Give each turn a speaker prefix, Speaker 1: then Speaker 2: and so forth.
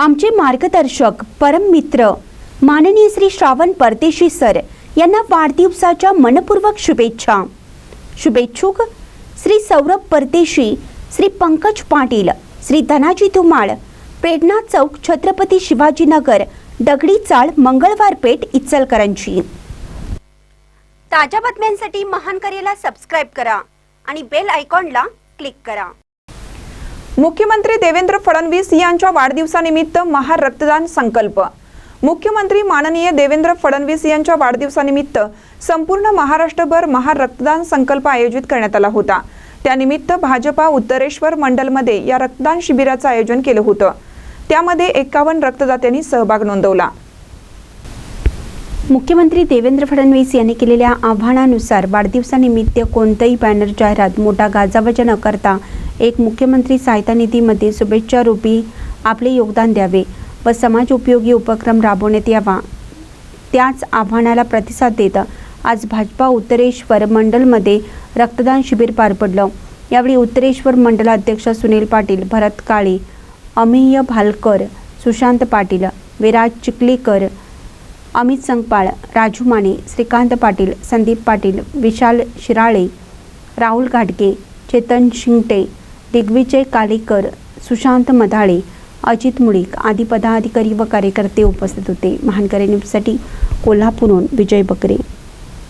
Speaker 1: आमचे मार्गदर्शक परम मित्र माननीय श्री श्रावण परदेशी सर यांना वाढदिवसाच्या मनपूर्वक शुभेच्छा. शुभेच्छुक श्री सौरभ परदेशी श्री पंकज पाटील श्री धनाजी धुमाळ प्रेरणा चौक छत्रपती शिवाजीनगर दगडी चाळ मंगळवार पेठ इचलकरंजी. ताज्या बातम्यांसाठी महान करेला सबस्क्राईब करा आणि बेल आयकॉनला क्लिक करा.
Speaker 2: मुख्यमंत्री देवेंद्र फडणवीस यांच्या वाढदिवसानिमित्त महार रक्तदान संकल्प. मुख्यमंत्री माननीय देवेंद्र फडणवीस यांच्या वाढदिवसानिमित्त संपूर्ण महाराष्ट्रभर महार रक्तदान संकल्प आयोजित करण्यात आला होता. त्यानिमित्त भाजपा उत्तरेश्वर मंडलमध्ये या रक्तदान शिबिराचं आयोजन केलं होतं. त्यामध्ये एकावन्न रक्तदात्यांनी सहभाग नोंदवला.
Speaker 1: मुख्यमंत्री देवेंद्र फडणवीस यांनी केलेल्या आव्हानानुसार वाढदिवसानिमित्त कोणतंही बॅनर जाहिरात मोठा गाजावाजा न करता एक मुख्यमंत्री सहायता निधीमध्ये शुभेच्छा रूपी आपले योगदान द्यावे व समाज उपयोगी उपक्रम राबवण्यात यावा. त्याच आव्हानाला प्रतिसाद देत आज भाजपा उत्तरेश्वर मंडलमध्ये रक्तदान शिबिर पार पडलं. यावेळी उत्तरेश्वर मंडलाध्यक्ष सुनील पाटील भरत काळे अमेय भालकर सुशांत पाटील विराज चिखलीकर अमित संगपाळ राजू माने श्रीकांत पाटील संदीप पाटील विशाल शिराळे राहुल घाटगे चेतन शिंगटे दिग्विजय कालेकर सुशांत मधाळे अजित मुळीक आदी पदाधिकारी व कार्यकर्ते उपस्थित होते. महानकरे न्यूजसाठी कोल्हापूरहून विजय बकरे.